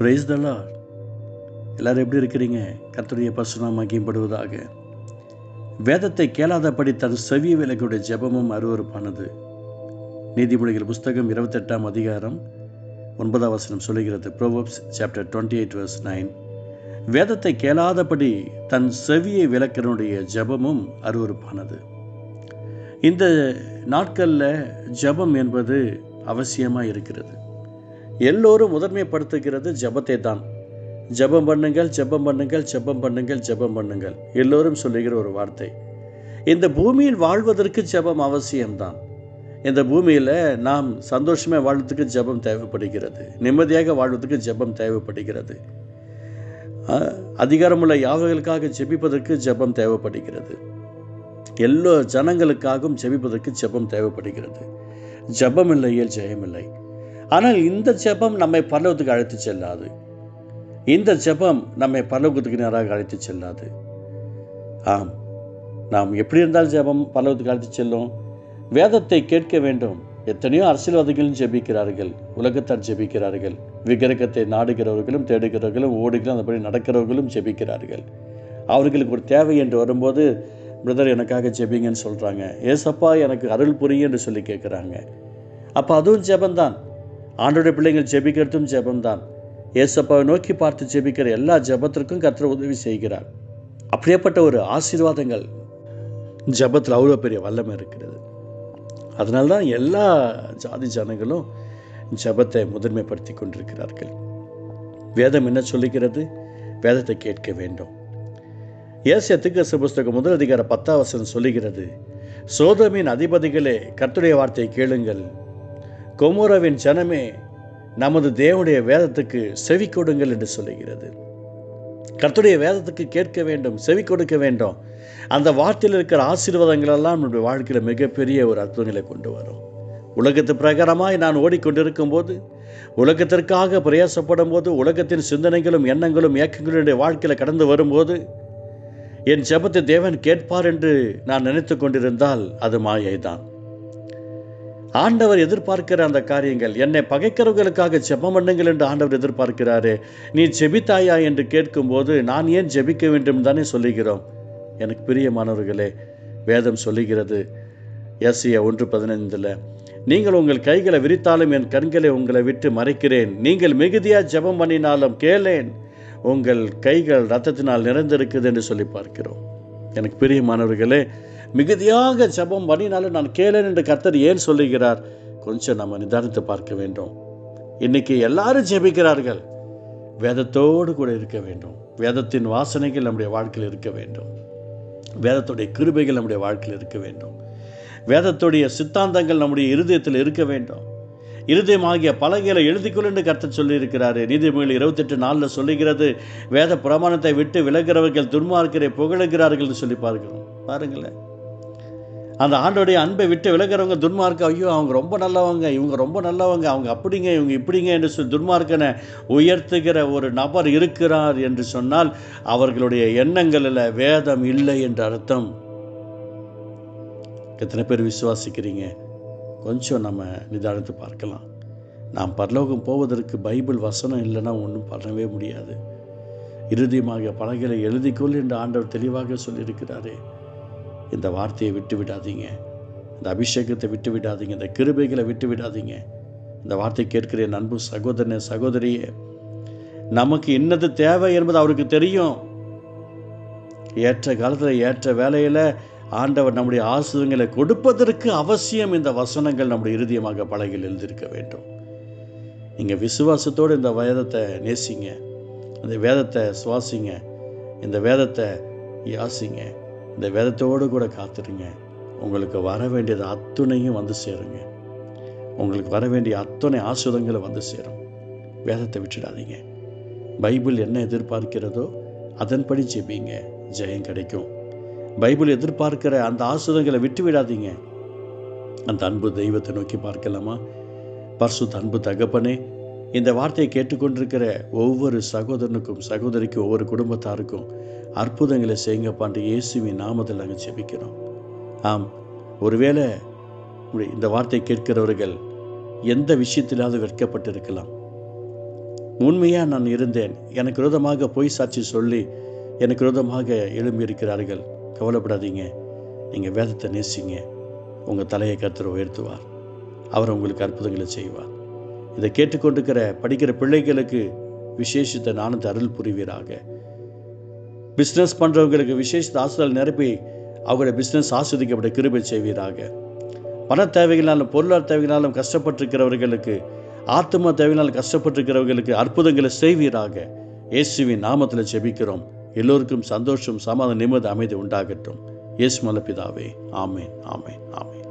Price தலா எல்லாரும் எப்படி இருக்கிறீங்க? கர்த்தருடைய பசுனா மகிம்படுவதாக வேதத்தை கேளாதபடி தன் செவிய விலகுடைய ஜெபமும் அருவறுப்பானது நீதிமொழிகள் புஸ்தகம் இருபத்தெட்டாம் அதிகாரம் ஒன்பதாம் வசனம் சொல்லுகிறது. Proverbs chapter twenty eight verse nine வேதத்தை கேளாதபடி தன் செவியை விளக்கனுடைய ஜெபமும் அருவறுப்பானது இந்த நாட்களில் ஜெபம் என்பது அவசியமாக இருக்கிறது. எல்லோரும் முதன்மைப்படுத்துகிறது ஜெபத்தை தான். ஜெபம் பண்ணுங்கள் ஜெபம் பண்ணுங்கள் ஜெபம் பண்ணுங்கள் ஜெபம் பண்ணுங்கள். எல்லோரும் சொல்லுகிற ஒரு வார்த்தை. இந்த பூமியில் வாழ்வதற்கு ஜெபம் அவசியம்தான். இந்த பூமியில் நாம் சந்தோஷமாக வாழ்வதற்கு ஜெபம் தேவைப்படுகிறது. நிம்மதியாக வாழ்வதற்கு ஜெபம் தேவைப்படுகிறது. அதிகாரமுள்ள யாவைகளுக்காக ஜெபிப்பதற்கு ஜெபம் தேவைப்படுகிறது. எல்லோ ஜனங்களுக்காகவும் ஜெபிப்பதற்கு ஜெபம் தேவைப்படுகிறது. ஜெபம் இல்லையேல் ஜெயமில்லை ஆனால் இந்த ஜெபம் நம்மை பரலோகத்துக்கு அழைத்து செல்லாது. இந்த ஜெபம் நம்மை பரலோகத்துக்கு நேராக அழைத்து செல்லாது. ஆம் நாம் எப்படி இருந்தால் ஜெபம் பரலோகத்துக்கு அழைத்து செல்லும்? வேதத்தை கேட்க வேண்டும். எத்தனையோ அரசியல்வாதிகளும் ஜெபிக்கிறார்கள். உலகத்தார் ஜெபிக்கிறார்கள். விக்கிரகத்தை நாடுகிறவர்களும் தேடுகிறவர்களும் ஓடுகளும் அந்தபடி நடக்கிறவர்களும் ஜெபிக்கிறார்கள். அவர்களுக்கு ஒரு தேவை என்று வரும்போது பிரதர் எனக்காக ஜெபிங்கன்னு சொல்கிறாங்க ஏசப்பா எனக்கு அருள் புரியும் என்று சொல்லி கேட்குறாங்க. அப்போ அதுவும் ஜெபந்தான் ஆண்டோட பிள்ளைகள் ஜெபிக்கிறதும் ஜெபம்தான். ஏசப்பாவை நோக்கி பார்த்து ஜெபிக்கிற எல்லா ஜெபத்திற்கும் கர்த்தர் உதவி செய்கிறார். அப்படியேப்பட்ட ஒரு ஆசீர்வாதங்கள் ஜெபத்தில் அவ்வளோ பெரிய வல்லமை இருக்கிறது. அதனால தான் எல்லா ஜாதி ஜனங்களும் ஜெபத்தை முதன்மைப்படுத்தி கொண்டிருக்கிறார்கள். வேதம் என்ன சொல்லுகிறது? வேதத்தை கேட்க வேண்டும். ஏசிய திக்கச புஸ்தகம் முதல் அதிகார பத்தாவசன் சொல்லுகிறது சோதமின் அதிபதிகளே கர்த்துடைய வார்த்தையை கேளுங்கள். கொமோராவின் ஜனமே நமது தேவனுடைய வேதத்துக்கு செவி கொடுங்கள் என்று சொல்லுகிறது. கர்த்துடைய வேதத்துக்கு கேட்க வேண்டும் செவி கொடுக்க வேண்டும். அந்த வார்த்தையில் இருக்கிற ஆசீர்வாதங்கள் எல்லாம் நம்முடைய வாழ்க்கையில் மிகப்பெரிய ஒரு அற்புதங்களை கொண்டு வரும். உலகத்து பிரகாரமாய் நான் ஓடிக்கொண்டிருக்கும் போது உலகத்திற்காக பிரயாசப்படும் போது உலகத்தின் சிந்தனைகளும் எண்ணங்களும் இயக்கங்களும் என்னுடைய வாழ்க்கையில் கடந்து வரும்போது என் ஜபத்தை தேவன் கேட்பார் என்று நான் நினைத்து கொண்டிருந்தால் அது மாயைதான். ஆண்டவர் எதிர்பார்க்கிற அந்த காரியங்கள். என்னை பகைக்கிறவர்களுக்காக ஜெபம் பண்ணுங்கள் என்று ஆண்டவர் எதிர்பார்க்கிறாரே. நீ ஜெபித்தாயா என்று கேட்கும்போது நான் ஏன் ஜெபிக்க வேண்டும் தானே சொல்லுகிறோம். எனக்கு பிரியமானவர்களே வேதம் சொல்லுகிறது எஸ்ஐயா ஒன்று பதினைந்தில் நீங்கள் உங்கள் கைகளை விரித்தாலும் என் கண்களை உங்களை விட்டு மறைக்கிறேன். நீங்கள் மிகுதியாக ஜெபம் பண்ணினாலும் கேளேன். உங்கள் கைகள் ரத்தத்தினால் நிறைந்திருக்குது என்று சொல்லி பார்க்கிறோம். எனக்கு பிரியமானவர்களே மிகுதியாக ஜெபம் பண்ணினாலும் நான் கேளேன் என்று கர்த்தர் ஏன் சொல்லுகிறார்? கொஞ்சம் நம்ம நிதானித்து பார்க்க வேண்டும். இன்னைக்கு எல்லாரும் ஜெபிக்கிறார்கள். வேதத்தோடு கூட இருக்க வேண்டும். வேதத்தின் வாசனைகள் நம்முடைய வாழ்க்கையில் இருக்க வேண்டும். வேதத்துடைய கிருபைகள் நம்முடைய வாழ்க்கையில் இருக்க வேண்டும். வேதத்துடைய சித்தாந்தங்கள் நம்முடைய இருதயத்தில் இருக்க வேண்டும். இருதயமாகிய பலகைகளை எழுதிக்கொள் என்று கர்த்தர் சொல்லியிருக்கிறாரு. நீதிமொழி இருபத்தெட்டு நாளில் சொல்லுகிறது வேத பிரமாணத்தை விட்டு விலகிறவர்கள் துன்மார்க்கரை புகழுகிறார்கள் சொல்லி பார்க்கிறோம் பாருங்களேன். அந்த ஆண்டோடைய அன்பை விட்டு விலகிறவங்க துன்மார்க்க ஐயோ அவங்க ரொம்ப நல்லவங்க இவங்க ரொம்ப நல்லவங்க அவங்க அப்படிங்க இவங்க இப்படிங்க என்று சொல்லி துன்மார்க்கனை உயர்த்துகிற ஒரு நபர் இருக்கிறார் என்று சொன்னால் அவர்களுடைய எண்ணங்களில் வேதம் இல்லை என்ற அர்த்தம். எத்தனை பேர் விசுவாசிக்கிறீங்க? கொஞ்சம் நம்ம நிதானித்து பார்க்கலாம். நாம் பரலோகம் போவதற்கு பைபிள் வசனம் இல்லைன்னா ஒன்றும் பண்ணவே முடியாது. இறுதியமாக பலகைகளை எழுதிக்கொள் என்று ஆண்டவர் தெளிவாக சொல்லியிருக்கிறாரே. இந்த வார்த்தையை விட்டு விடாதீங்க. இந்த அபிஷேகத்தை விட்டு விடாதீங்க. இந்த கிருபைகளை விட்டு விடாதீங்க. இந்த வார்த்தை கேட்கிற என் அன்பு சகோதரனே சகோதரியே நமக்கு என்னது தேவை என்பது அவருக்கு தெரியும். ஏற்ற காலத்தில் ஏற்ற வேலையில் ஆண்டவர் நம்முடைய ஆசிரியங்களை கொடுப்பதற்கு அவசியம் இந்த வசனங்கள் நம்முடைய இறுதியமாக பலகையில் எழுதியிருக்க வேண்டும். நீங்கள் விசுவாசத்தோடு இந்த வேதத்தை நேசிங்க. இந்த வேதத்தை சுவாசிங்க. இந்த வேதத்தை யாசிங்க. இந்த வேதத்தோடு கூட காத்துருங்க. உங்களுக்கு வர வேண்டியது அத்துணையும் வந்து சேருங்க. உங்களுக்கு வர வேண்டிய அத்துணை ஆசுதங்களும் வந்து சேரும். வேதத்தை விட்டுடாதீங்க. பைபிள் என்ன எதிர்பார்க்கிறதோ அதன்படி ஜெபிங்க. ஜெயம் கிடைக்கும். பைபிள் எதிர்பார்க்கிற அந்த ஆசுதங்களை விட்டு விடாதீங்க. அந்த அன்பு தெய்வத்தை நோக்கி பார்க்கலாமா? பர்சு அன்பு தகப்பனே இந்த வார்த்தையை கேட்டுக்கொண்டிருக்கிற ஒவ்வொரு சகோதரனுக்கும் சகோதரிக்கும் ஒவ்வொரு குடும்பத்தாருக்கும் அற்புதங்களை செய்யுங்கப்பான்ட்டு இயேசுவின் நாமத்தில் நாங்கள் ஜெபிக்கிறோம். ஆம் ஒருவேளை இந்த வார்த்தை கேட்கிறவர்கள் எந்த விஷயத்திலாவது வெட்கப்பட்டிருக்கலாம். உண்மையாக நான் இருந்தேன். எனக்கு விரோதமாக பொய் சாட்சி சொல்லி எனக்கு விரோதமாக எழும்பியிருக்கிறார்கள். கவலைப்படாதீங்க. நீங்கள் வேதத்தை நேசிங்க. உங்கள் தலையை கர்த்தர் உயர்த்துவார். அவர் உங்களுக்கு அற்புதங்களை செய்வார். இதை கேட்டுக்கொண்டிருக்கிற படிக்கிற பிள்ளைகளுக்கு விசேஷித்த நானத்தை அருள் புரிவீராக. பிஸ்னஸ் பண்ணுறவங்களுக்கு விசேஷ ஆசிரியர் நிரப்பி அவங்களுடைய பிஸ்னஸ் ஆஸ்வதிக்கப்பட கிருபை செய்வீராக. பண தேவைகளாலும் பொருளாதார தேவைகளாலும் கஷ்டப்பட்டிருக்கிறவர்களுக்கு ஆத்ம தேவைகளால் கஷ்டப்பட்டிருக்கிறவர்களுக்கு அற்புதங்களை செய்வீராக. இயேசுவின் நாமத்தில் ஜெபிக்கிறோம். எல்லோருக்கும் சந்தோஷம் சமாதான நிம்மதி அமைதி உண்டாகட்டும். இயேசு மலப்பிதாவே ஆமேன் ஆமேன் ஆமேன்.